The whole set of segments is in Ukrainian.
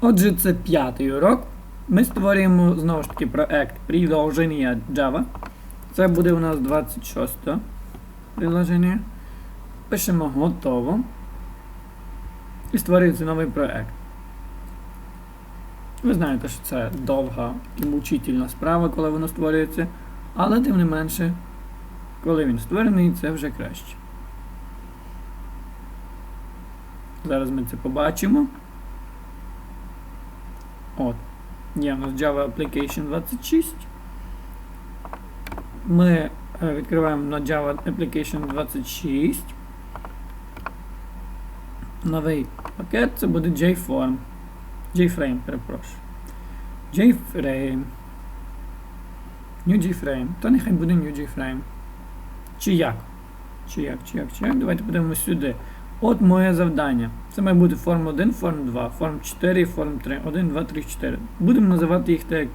Отже, це п'ятий урок. Ми створюємо знову ж таки проект приложення Java. Це буде у нас 26 приложення. Пишемо готово. І створюється новий проект. Ви знаєте, що це довга і мучительна справа, коли воно створюється. Але тим не менше, коли він створений, це вже краще. Зараз ми це побачимо. От. Є у нас Java Application 26. Ми е, відкриваємо на Java Application 26. Новий пакет це буде JForm. JFrame, перепрошую. JFrame. New JFrame. То нехай буде New JFrame. Чи як? Чи як, чи як, чи як? Давайте подивимося сюди. От моє завдання. Це має бути форм 1, форм 2, форм 4 і форм 3. 1, 2, 3, 4. Будемо називати їх так.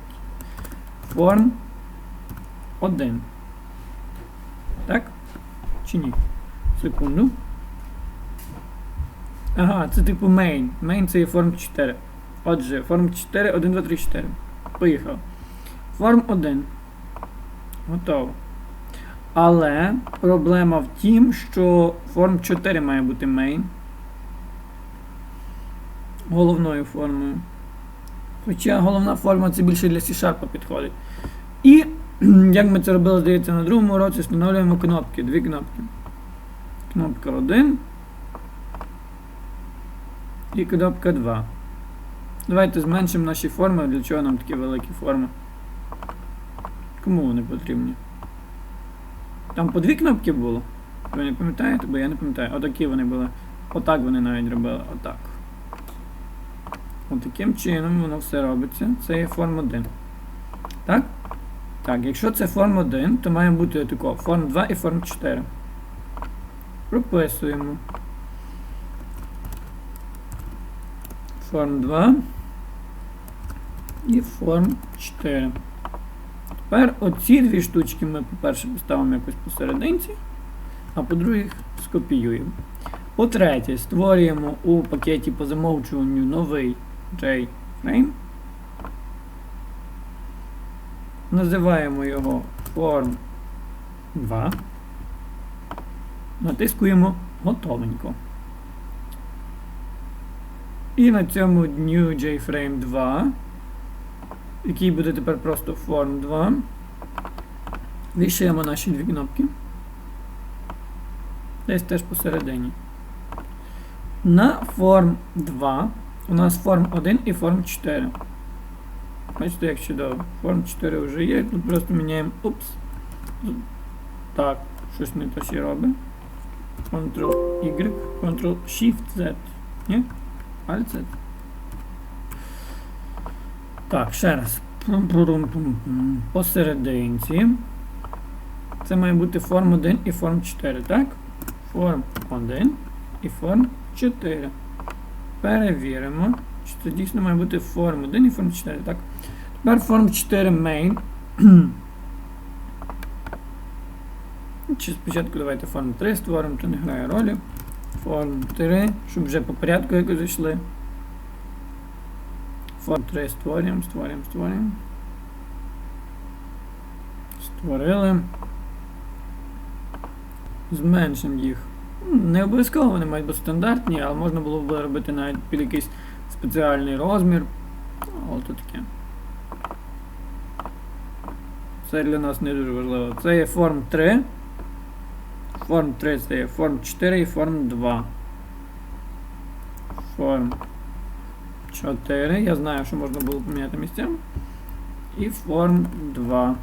Форм 1. Так? Чи ні? Секунду. Ага, це типу main. Main це є форм 4. Отже, форм 4, 1, 2, 3, 4. Поїхав. Форм 1. Готово. Але проблема в тім, що форм 4 має бути main. Головною формою. Хоча головна форма це більше для C-Sharp підходить. І, як ми це робили, здається, на другому році встановлюємо кнопки. Дві кнопки. Кнопка 1 і кнопка 2. Давайте зменшимо наші форми. Для чого нам такі великі форми? Кому вони потрібні? Там по дві кнопки було. Ви не пам'ятаєте? Бо я не пам'ятаю. Отакі вони були. Отак вони навіть робили. Отак. Отаким чином воно все робиться. Це є форм 1. Так? Так, якщо це форм 1, то має бути отако. Форм 2 і форм 4. Прописуємо. Форм 2 і форм 4. Тепер оці дві штучки ми, по-перше, поставимо якось посерединці, а по-друге, скопіюємо. По-третє, створюємо у пакеті по замовчуванню новий JFrame. Називаємо його Form 2. Натискуємо готовенько. І на цьому New JFrame 2 який буде тепер просто Form 2. Вішаємо наші дві кнопки. Десь теж посередині. На Form 2 у нас Form 1 і Form 4. Бачите, як чудово. Form 4 вже є, тут просто міняємо. Упс. Так, щось не то ще робить. Ctrl-Y, Ctrl-Shift-Z. Ні? Alt-Z. Так, ще раз. Посерединці. Це має бути форм 1 і форм 4, так? Форм 1 і форм 4. Перевіримо. Чи це дійсно має бути форм 1 і форм 4, так? Тепер форм 4 main. Чи спочатку давайте форм 3 створимо, то не грає ролі. Форм 3, щоб вже по порядку якось зайшли. Форм 3 створюємо, створюємо, створюємо. Створили. Зменшимо їх. Не обов'язково вони мають бути стандартні, але можна було б робити навіть під якийсь спеціальний розмір. Але таке. Це для нас не дуже важливо. Це є форм 3. Форм 3 це є форм 4 і форм 2. Форм 4. Я знаю, що можна було поміняти місцями. І форм 2.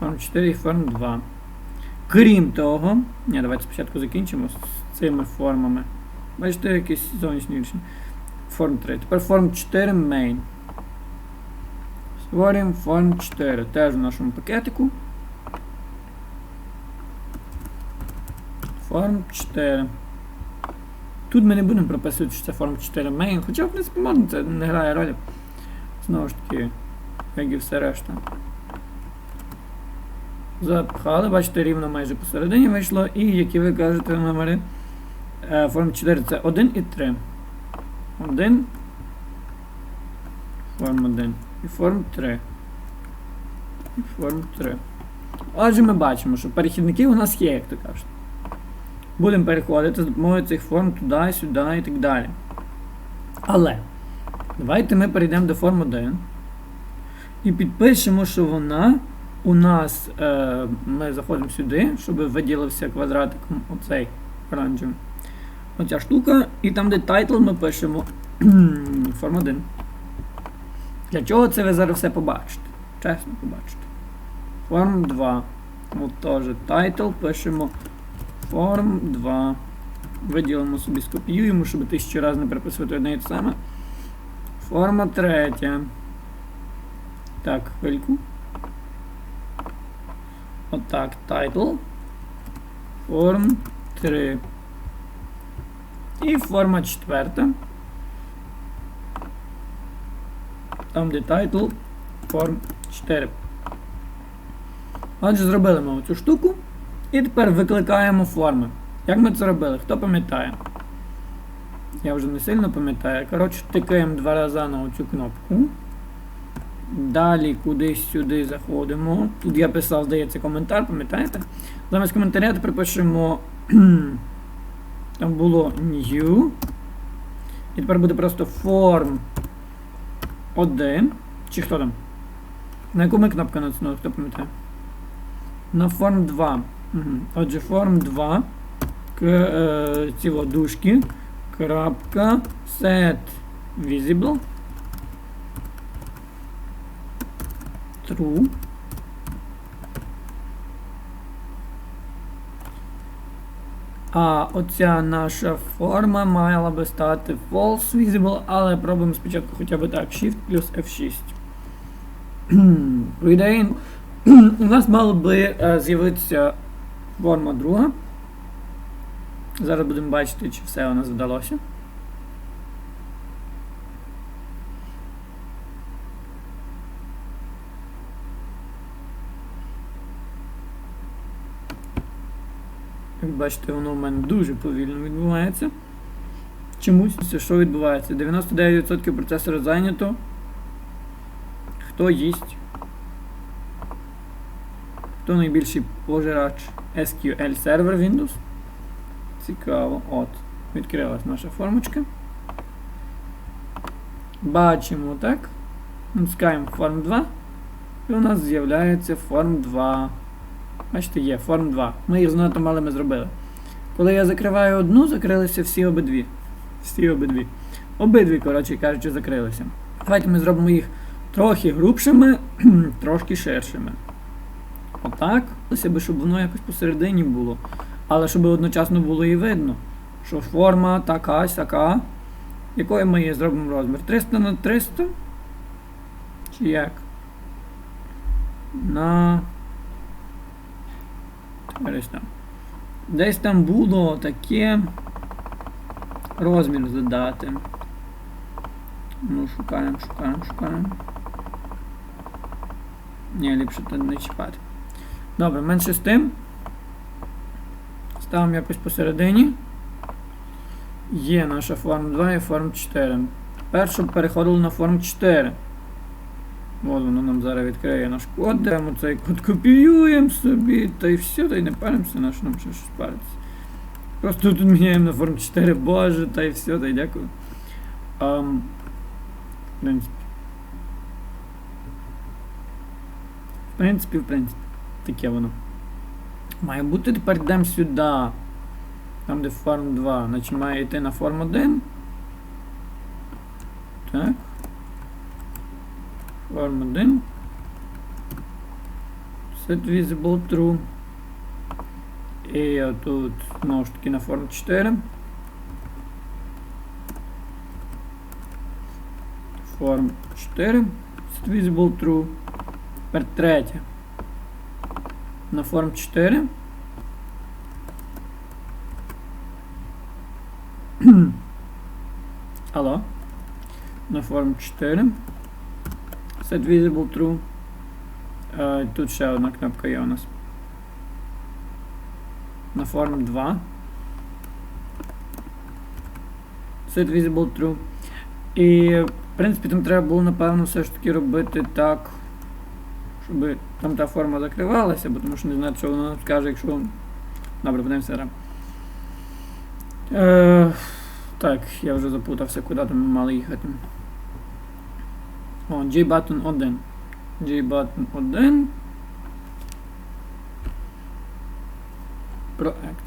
Форм 4 і форм 2. Крім того, ні, давайте спочатку закінчимо з цими формами. Бачите, якісь зовнішні рішення. Форм 3. Тепер форм 4 main. Створюємо форм 4. Теж в нашому пакетику. Форм 4. Тут ми не будемо прописувати, що це форм 4 main, хоча, в принципі, можна, це не грає ролі. Знову ж таки, як і все решта. Запхали, бачите, рівно майже посередині вийшло. І, які ви кажете номери, форм 4 це 1 і 3. 1. Form 1. І form 3. І form 3. Отже, ми бачимо, що перехідники у нас є, як то кажуть. Будемо переходити з допомогою цих форм туди, сюди і так далі. Але давайте ми перейдемо до форм 1 і підпишемо, що вона у нас. Е, ми заходимо сюди, щоб виділився квадратиком оцей оранжевий. Оця штука, і там, де title, ми пишемо форм 1. Для чого це ви зараз все побачите? Чесно побачите. Form 2. От теж title пишемо Form 2. Виділимо собі, скопіюємо, щоб тисячу разів не переписувати одне і те саме. Форма третя. Так, хвильку. Отак, title. Form 3. І форма четверта. Там, де title, form 4. Отже, зробили ми оцю штуку. І тепер викликаємо форми. Як ми це робили? Хто пам'ятає? Я вже не сильно пам'ятаю. Коротше, тикаємо два рази на оцю кнопку. Далі кудись сюди заходимо. Тут я писав, здається, коментар, пам'ятаєте? Замість коментаря тепер пишемо. Там було new. І тепер буде просто form 1. Чи хто там? На яку ми кнопку натиснули, хто пам'ятає? На form 2. Отже, form 2. К, е, ці дужки. Крапка set visible. True. А оця наша форма мала би стати false visible, але пробуємо спочатку хоча б так. Shift плюс F6. По у нас мало би е, з'явитися форма друга. Зараз будемо бачити, чи все у нас вдалося. Як бачите, воно в мене дуже повільно відбувається. Чомусь це що відбувається? 99% процесора зайнято. Хто їсть? Хто найбільший пожирач SQL сервер Windows? Цікаво. От. Відкрилась наша формочка. Бачимо, так? Натискаємо Form 2. І у нас з'являється Form 2. Бачите, є Form 2. Ми їх занадто малими зробили. Коли я закриваю одну, закрилися всі обидві. Всі обидві. Обидві, коротше кажучи, закрилися. Давайте ми зробимо їх трохи грубшими, трошки ширшими. Отак. Хотілося б, щоб воно якось посередині було. Але щоб одночасно було і видно, що форма така, сяка. Якою ми її зробимо розмір? 300 на 300? Чи як? На. Десь там. Десь там було таке розмір задати. Ну, шукаємо, шукаємо, шукаємо. Ні, ліпше тут не чіпати. Добре, менше з тим. Ставимо якось посередині. Є наша форм 2 і форм 4. Тепер, щоб переходили на форм 4. От воно нам зараз відкриє наш код, Демо цей код копіюємо собі, та й все, та й не паримося, на що нам ще щось париться. Просто тут міняємо на форм 4, боже, та й все, та й дякую. Um, в принципі. В принципі, в принципі. Таке воно. Має бути, тепер йдемо сюди. Там, де форм 2. Значить має йти на форм 1. Так. Form 1. Set visible true. І тут знову ж таки на форм 4. Form 4. Set visible true. Тепер третє. На форм 4. Алло. На форм 4. Set visible true. Е, Тут ще одна кнопка є у нас. На форм 2. Set visible true. І, в принципі, там треба було, напевно, все ж таки робити так, щоб там та форма закривалася, бо тому що не знаю, що воно нам скаже, якщо. Добре, подивимося зараз. Е, так, я вже запутався, куди там ми мали їхати. О, J-button 1. J-button 1. Проект.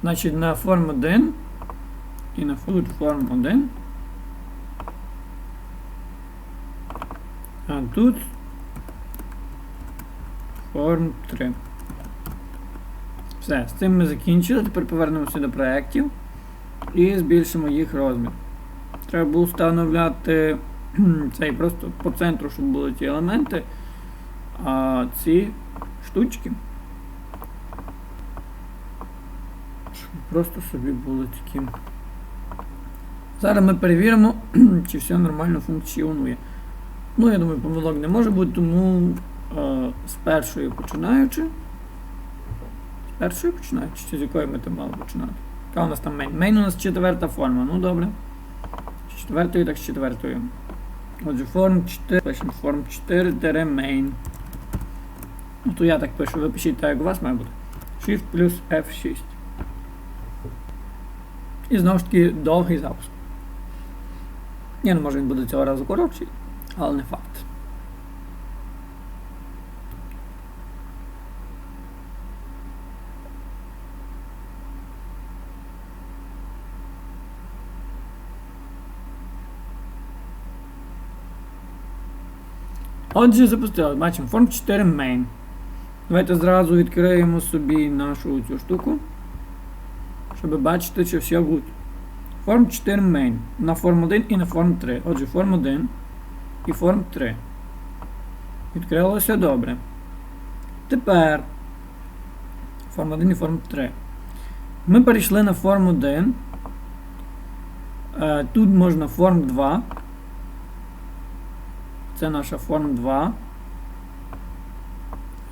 Значить, на form 1 і на float form 1. А тут form 3. Все, з цим ми закінчили. Тепер повернемося до проєктів і збільшимо їх розмір. Треба було встановляти цей просто по центру, щоб були ті елементи, а ці штучки. Щоб просто собі були такі. Зараз ми перевіримо, чи все нормально функціонує. Ну, я думаю, помилок не може бути, тому е, з першої починаючи. З першої починаючи, чи з якої ми там мали починати? Яка у нас там мейн? Мейн у нас четверта форма, ну добре. З четвертої, так з четвертої. Отже, форм 4, пишемо форм 4 тире main. Ну то я так пишу, ви пишіть так, як у вас має бути. Shift плюс F6. І знову ж таки довгий запуск. Ні, ну може він буде цього разу коротший, але не факт. Отже, запустили. Бачимо Form 4 main. Давайте зразу відкриємо собі нашу цю штуку. Щоб бачити, чи все good. Form 4 main. На Form 1 і на Form 3. Отже, Form 1 і Form 3. Відкрилося добре. Тепер Form 1 і Form 3. Ми перейшли на Form 1. Е, Тут можна Form 2. Це наша форм 2.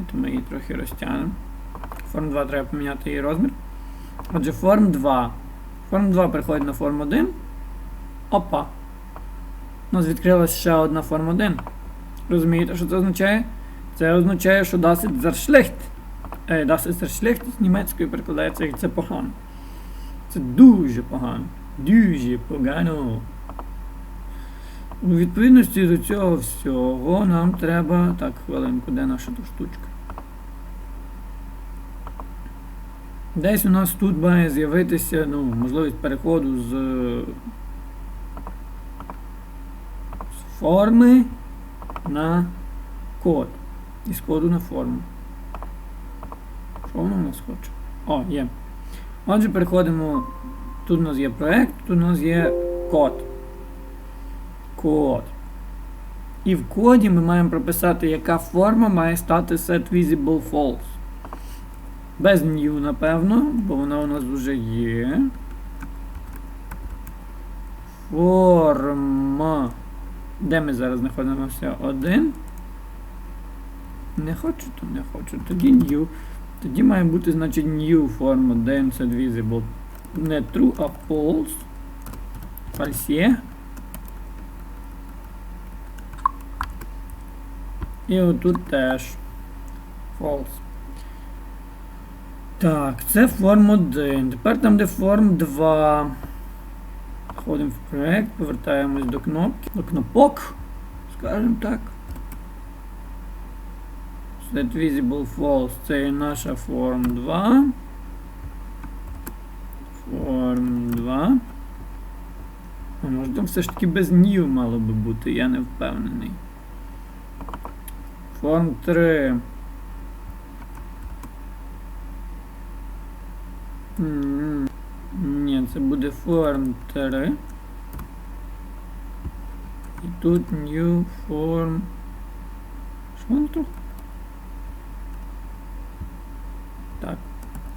От ми її трохи розтягнемо. Форм 2 треба поміняти її розмір. Отже, форм 2. Форм 2 переходить на форм 1. Опа. У нас відкрилася ще одна форм 1. Розумієте, що це означає? Це означає, що das ist sehr schlecht. Е, das ist sehr schlecht з німецької перекладається, і це погано. Це дуже погано. Дуже погано. У відповідності до цього всього нам треба... Так, хвилинку, де наша та штучка? Десь у нас тут має з'явитися ну, можливість переходу з, з форми на код. Із коду на форму. Що воно у нас хоче? О, є. Отже, переходимо. Тут у нас є проект, тут у нас є код код. І в коді ми маємо прописати, яка форма має стати set visible false. Без new, напевно, бо вона у нас вже є. Форма. Де ми зараз знаходимося? Один. Не хочу, то не хочу. Тоді new. Тоді має бути, значить, new form 1 set visible. Не true, а false. False. І отут теж false. Так, це форм 1. Тепер там де форм 2. Входимо в проект, повертаємось до кнопки, до кнопок, скажімо так. Set visible false. Це є наша form 2. Form 2. А може там все ж таки без new мало би бути, я не впевнений. Форм 3. М, Ні, це буде форм 3. І тут new form. Що воно тут? Так.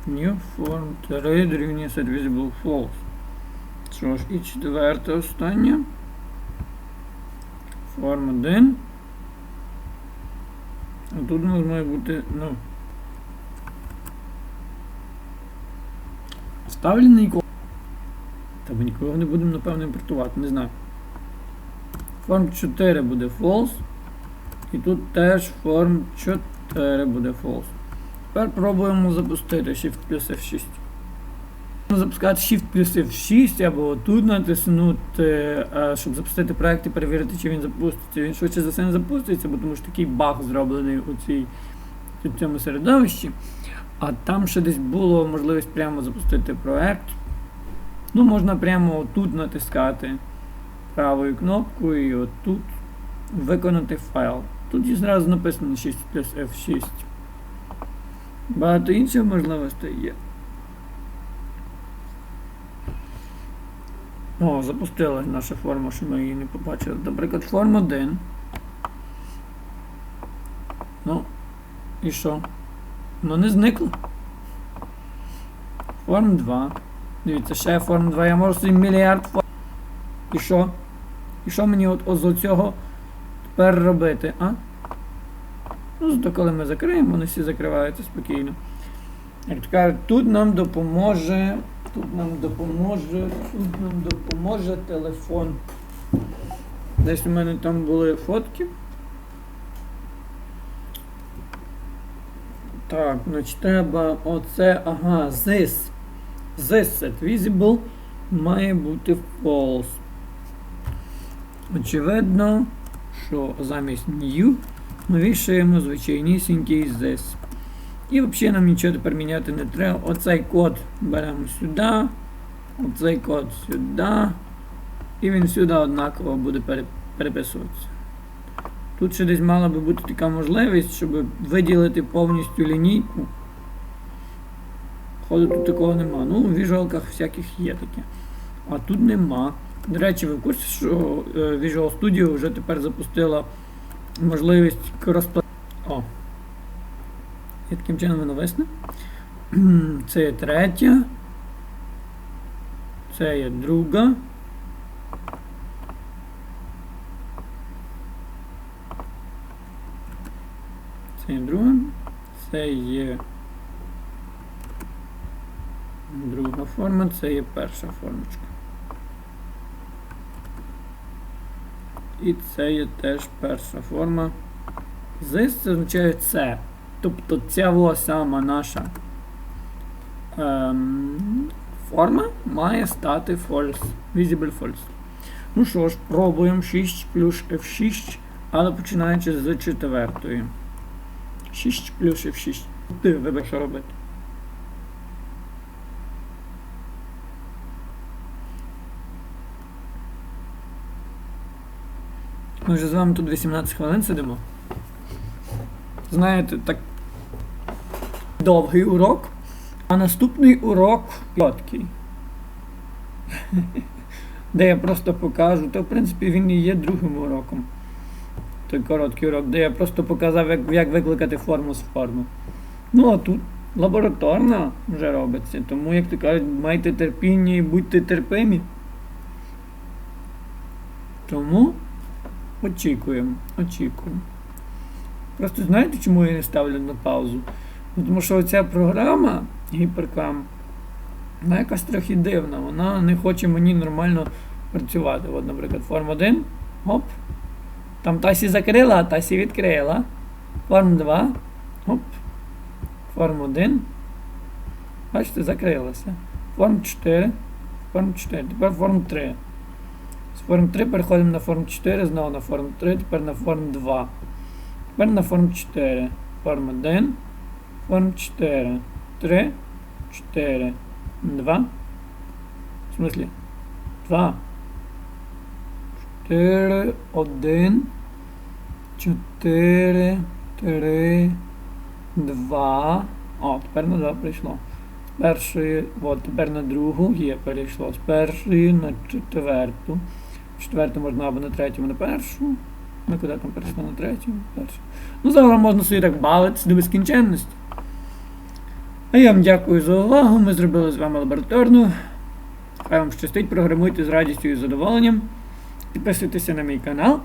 New form 3 дорівнює set visible false. Що ж, і четверте останнє. Form 1. Нас має бути, ну. Вставлений код. Та ми нікого не будемо, напевно, імпортувати, не знаю. Form 4 буде false. І тут теж form 4 буде false. Тепер пробуємо запустити Shift плюс F6. Запускати Shift плюс F6 або тут натиснути, е, щоб запустити проект і перевірити, чи він запуститься. Він швидше за все не запуститься, бо тому що такий баг зроблений у, цій, у цьому середовищі. А там ще десь було можливість прямо запустити проект. Ну, можна прямо тут натискати правою кнопкою і отут виконати файл. Тут і зразу написано 6 плюс F6. Багато інших можливостей є. О, запустилась наша форма, що ми її не побачили. Наприклад, форм 1. Ну, і що? Ну не зникло. Форм 2. Дивіться, ще форм 2. Я можу собі мільярд форм. І що? І що мені от з цього тепер робити, а? Ну, зато коли ми закриємо, вони всі закриваються спокійно. Як то кажуть, тут нам допоможе. Тут нам допоможе. Тут нам допоможе телефон. Десь у мене там були фотки. Так, значить треба оце, ага, this. This set visible має бути false. Очевидно, що замість new ми вішаємо звичайнісінький this. І взагалі нам нічого тепер міняти не треба. Оцей код беремо сюди, оцей код сюди. І він сюди однаково буде переписуватися. Тут ще десь мала би бути така можливість, щоб виділити повністю лінійку. Ходу тут такого нема. Ну, в віжуалках всяких є таке. А тут нема. До речі, ви в курсі, що Visual Studio вже тепер запустила можливість розпла... І таким чином воно висне. Це є третя. Це є друга. Це є друга. Це є друга форма, це є перша формочка. І це є теж перша форма. This це означає це. Тобто ця сама наша ем, форма має стати false. Visible false. Ну що ж, пробуємо 6 плюс F6, але починаючи з четвертої. 6 плюс F6. Ти вибач, що робити. Ми вже з вами тут 18 хвилин сидимо. Знаєте, так довгий урок, а наступний урок короткий. Де я просто покажу, то в принципі він і є другим уроком. Той короткий урок, де я просто показав, як, як викликати форму з форми. Ну а тут лабораторна вже робиться, тому, як то кажуть, майте терпіння і будьте терпимі. Тому очікуємо, очікуємо. Просто знаєте, чому я не ставлю на паузу? Ну, тому що оця програма гіперкам, вона якась трохи дивна, вона не хоче мені нормально працювати. От, наприклад, форм 1, оп. Там Тасі закрила, а Тасі відкрила. Форм 2. Оп. Форм 1. Бачите, закрилася. Форм 4. Форм 4. Тепер форм 3. З форм 3 переходимо на форм 4, знову на форм 3, тепер на форм 2. Тепер на форм 4. Форм 1. Форм 4. 3. 4. 2. В смысле? 2. 4. 1. 4. 3. 2. О, тепер на 2 прийшло. З першої, от, тепер на другу є перейшло. З першої на четверту. Четверту можна або на третю, або на першу. Ми куди там перейшли на третю, першу. Ну, загалом можна собі так бавитися до безкінченності. А я вам дякую за увагу. Ми зробили з вами лабораторну. Хай вам щастить, програмуйте з радістю і задоволенням. Підписуйтеся на мій канал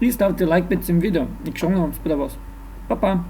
і ставте лайк під цим відео, якщо воно вам сподобалось. Па-па!